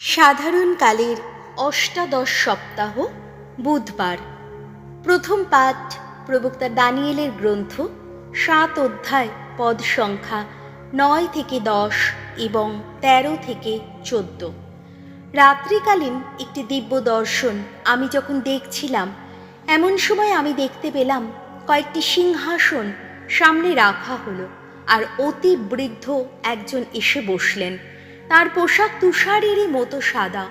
সাধারণকালের অষ্টাদশ সপ্তাহ, বুধবার। প্রথম পাঠ প্রবক্তা দানিয়েলের গ্রন্থ, সাত অধ্যায়, পদ সংখ্যা নয় থেকে দশ এবং তেরো থেকে চোদ্দ। রাত্রিকালীন একটি দিব্য দর্শন আমি যখন দেখছিলাম, এমন সময় আমি দেখতে পেলাম কয়েকটি সিংহাসন সামনে রাখা হলো আর অতি বৃদ্ধ একজন এসে বসলেন। তার পোশাক তুষারেরই মতো সাদা,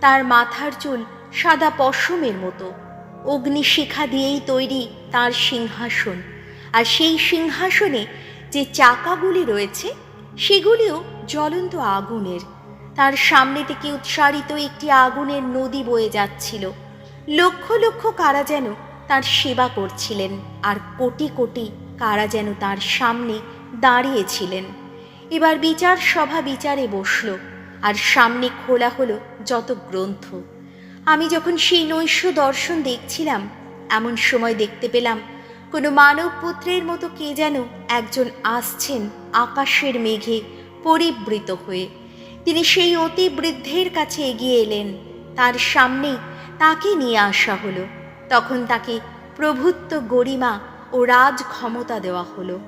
তার মাথার চুল সাদা পশমের মতো। অগ্নিশিখা দিয়েই তৈরি তার সিংহাসন। আর সেই সিংহাসনে যে চাকাগুলি রয়েছে, সেগুলিও জ্বলন্ত আগুনের। তার সামনে থেকে উৎসারিত একটি আগুনের নদী বয়ে যাচ্ছিল। লক্ষ লক্ষ কারা যেন তার সেবা করছিলেন, আর কোটি কোটি কারা যেন তার সামনে দাঁড়িয়েছিলেন। এবার বিচার সভা বিচারে বসল, আর সামনে খোলা হলো যত গ্রন্থ। আমি যখন সেই নৈশ দর্শন দেখছিলাম, এমন সময় দেখতে পেলাম, কোনো মানব পুত্রের মতো কে যেন একজন আসছেন আকাশের মেঘে পরিবৃত হয়ে। তিনি সেই অতি বৃদ্ধের কাছে এগিয়ে এলেন, তার সামনে তাকে নিয়ে আসা হলো। তখন তাকে প্রভুত্ব গরিমা ও রাজ ক্ষমতা দেওয়া হলো।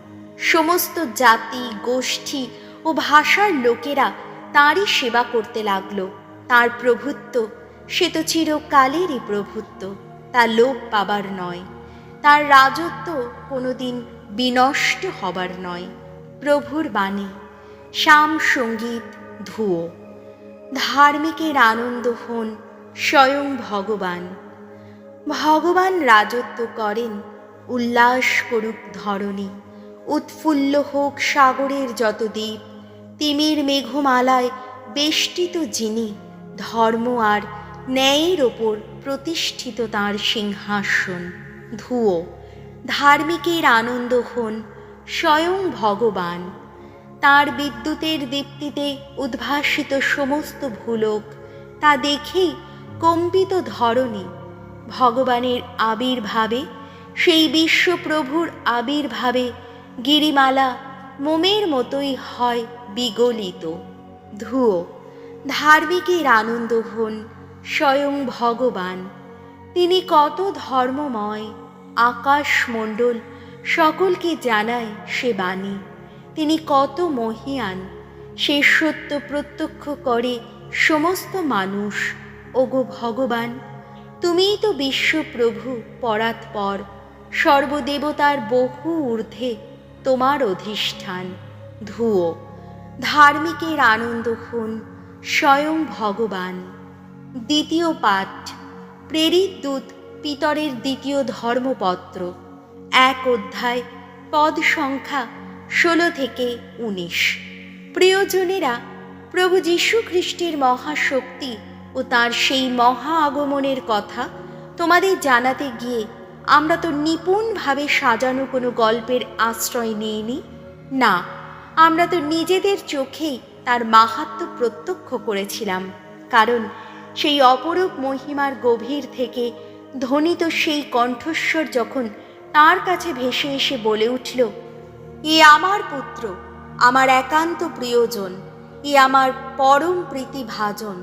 সমস্ত জাতি, গোষ্ঠী ও ভাষার লোকেরা তাঁরই সেবা করতে লাগল। তার প্রভুত্ব, সে তো চিরকালেরই প্রভুত্ব, তা লোপ পাবার নয়। তার রাজত্ব কোনোদিন বিনষ্ট হবার নয়। প্রভুর বাণী, শ্যাম সংগীত, ধুয়ো। ধার্মিকের আনন্দ হন স্বয়ং ভগবান। ভগবান রাজত্ব করেন, উল্লাস করুক ধরণী। উৎফুল্ল হোক সাগরের যত দ্বীপ, তিমির মেঘমালায় বেষ্টিত যিনি ধর্ম আর ন্যায়ের ওপর প্রতিষ্ঠিত তাঁর সিংহাসন। ধুয়ো ধার্মিকের আনন্দ হন স্বয়ং ভগবান। তার বিদ্যুতের দীপ্তিতে উদ্ভাসিত সমস্ত ভুলোক, তা দেখেই কম্পিত ধরণী ভগবানের আবির্ভাবে, সেই বিশ্বপ্রভুর আবির্ভাবে গিরিমালা, মোমের মতোই হয় বিগলিত। ধুয়ো ধার্মিকের আনন্দ হন স্বয়ং ভগবান। তিনি কত ধর্মময়, আকাশমণ্ডল সকলকে জানায় সে বাণী। তিনি কত মহিয়ান, সে সত্য প্রত্যক্ষ করে সমস্ত মানুষ। ওগো ভগবান, তুমিই তো বিশ্বপ্রভু পরাৎপর, সর্বদেবতার বহু ঊর্ধ্বে তোমার অধিষ্ঠান। ধুয়ো ধার্মিকের আনন্দ হন স্বয়ং ভগবান। দ্বিতীয় পাঠ, প্রেরিত দূত পিতরের দ্বিতীয় ধর্মপত্র, এক অধ্যায়, পদ সংখ্যা ষোলো থেকে উনিশ। প্রিয়জনেরা, প্রভু যীশু খ্রিস্টের মহাশক্তি ও তার সেই মহা আগমনের কথা তোমাদের জানাতে গিয়ে আমরা তো নিপুণভাবে সাজানো কোনো গল্পের আশ্রয় নিইনি। না, আমরা তো নিজেদের চোখেই তার মাহাত্ম প্রত্যক্ষ করেছিলাম, কারণ সেই অপরূপ মহিমার গভীর থেকে ধ্বনিত সেই কণ্ঠস্বর যখন তার কাছে ভেসে এসে বলে উঠল, এ আমার পুত্র, আমার একান্ত প্রিয়জন, এ আমার পরম প্রীতিভাজন।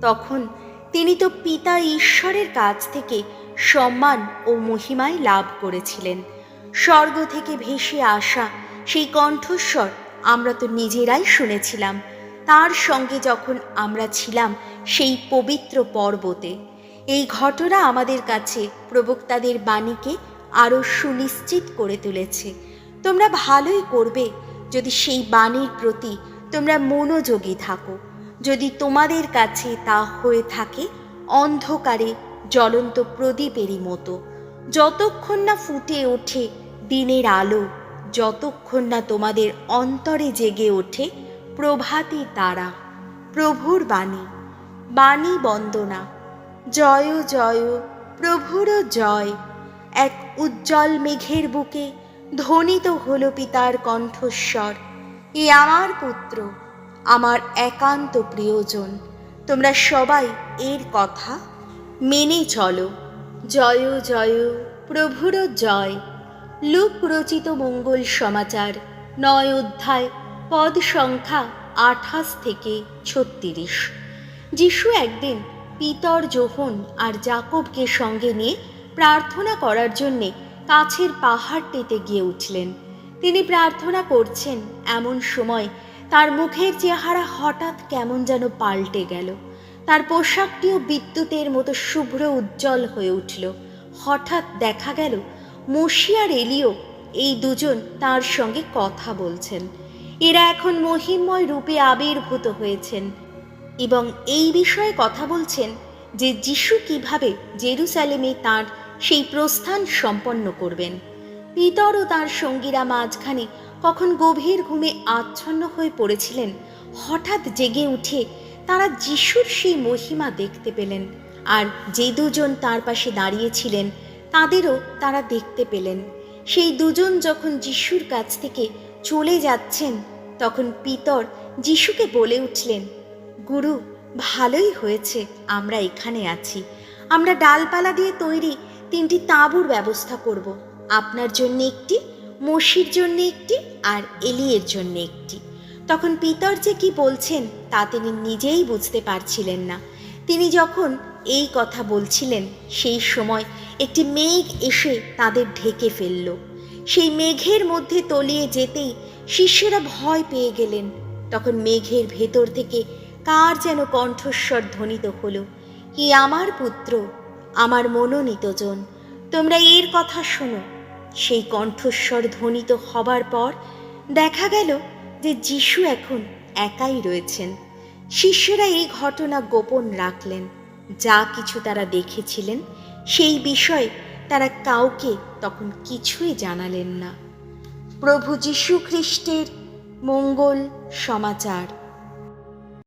তখন তিনি তো পিতা ঈশ্বরের কাছ থেকে সম্মান ও মহিমায় লাভ করেছিলেন। স্বর্গ থেকে ভেসে আসা সেই কণ্ঠস্বর আমরা তো নিজেরাই শুনেছিলাম। তার সঙ্গে যখন আমরা ছিলাম সেই পবিত্র পর্বতে। এই ঘটনা আমাদের কাছে প্রবক্তাদের বাণীকে আরও সুনিশ্চিত করে তুলেছে। তোমরা ভালোই করবে যদি সেই বাণীর প্রতি তোমরা মনোযোগী থাকো। যদি তোমাদের কাছে তা হয়ে থাকে অন্ধকারে জ্বলন্ত প্রদীপেরই মতো। যতক্ষণ না ফুটে ওঠে দিনের আলো, যতক্ষণ না তোমাদের অন্তরে জেগে ওঠে প্রভাতী তারা, প্রভুর বাণী বাণী বন্দনা। জয় জয়, প্রভুর জয়। এক উজ্জ্বল মেঘের বুকে ধ্বনিত হল পিতার কণ্ঠস্বর। এ আমার পুত্র, আমার একান্ত প্রিয়জন, তোমরা সবাই এর কথা মেনে চলো। জয় জয়, প্রভুর জয়। লুক রচিত মঙ্গল সমাচার, নয় অধ্যায়, পদ সংখ্যা আঠাশ থেকে ছত্রিশ। যিশু একদিন পিতর যোহন আর জাকবকে সঙ্গে নিয়ে প্রার্থনা করার জন্যে কাছের পাহাড়টিতে গিয়ে উঠলেন। তিনি প্রার্থনা করছেন, এমন সময় তার মুখের চেহারা হঠাৎ কেমন যেন পাল্টে গেল। তার পোশাকটিও বিদ্যুতের মতো শুভ্র উজ্জ্বল হয়ে উঠল। হঠাৎ দেখা গেল, মসি আর এলিও, এই দুজন তার সঙ্গে কথা বলছেন। এরা এখন মহিমময় রূপে আবির্ভূত হয়েছেন এবং এই বিষয়ে কথা বলছেন যে যিশু কীভাবে জেরুসালেমে তার সেই প্রস্থান সম্পন্ন করবেন। পিতর ও তার সঙ্গীরা মাঝখানে কখন গভীর ঘুমে আচ্ছন্ন হয়ে পড়েছিলেন, হঠাৎ জেগে উঠে তারা যিশুর সেই মহিমা দেখতে পেলেন। আর যে দুজন তার পাশে দাঁড়িয়েছিলেন, তাদেরও তারা দেখতে পেলেন। সেই দুজন যখন যিশুর কাছ থেকে চলে যাচ্ছেন, তখন পিতর যিশুকে বলে উঠলেন, গুরু, ভালোই হয়েছে, আমরা এখানে আছি। আমরা ডালপালা দিয়ে তৈরি তিনটি তাঁবুর ব্যবস্থা করব। আপনার জন্য একটি, মসির জন্য একটি, আর এলিয়ের জন্য একটি। তখন পিতর যে কি বলছেন তা তিনি নিজেই বুঝতে পারছিলেন না। তিনি যখন এই কথা বলছিলেন, সেই সময় একটি মেঘ এসে তাদের ঢেকে ফেলল। সেই মেঘের মধ্যে তলিয়ে যেতেই শিষ্যরা ভয় পেয়ে গেলেন। তখন মেঘের ভেতর থেকে কার যেন কণ্ঠস্বর ধ্বনিত হলো, কি আমার পুত্র? আমার মনোনীতজন তোমরা এর কথা শোনো। সেই কণ্ঠস্বর ধ্বনিত হবার পর দেখা গেল যে যিশু এখন একাই রয়েছেন। শিষ্যরা এই ঘটনা গোপন রাখলেন। যা কিছু তারা দেখেছিলেন, সেই বিষয়ে তারা কাউকে তখন কিছুই জানালেন না। প্রভু যীশু খ্রিস্টের মঙ্গল সমাচার।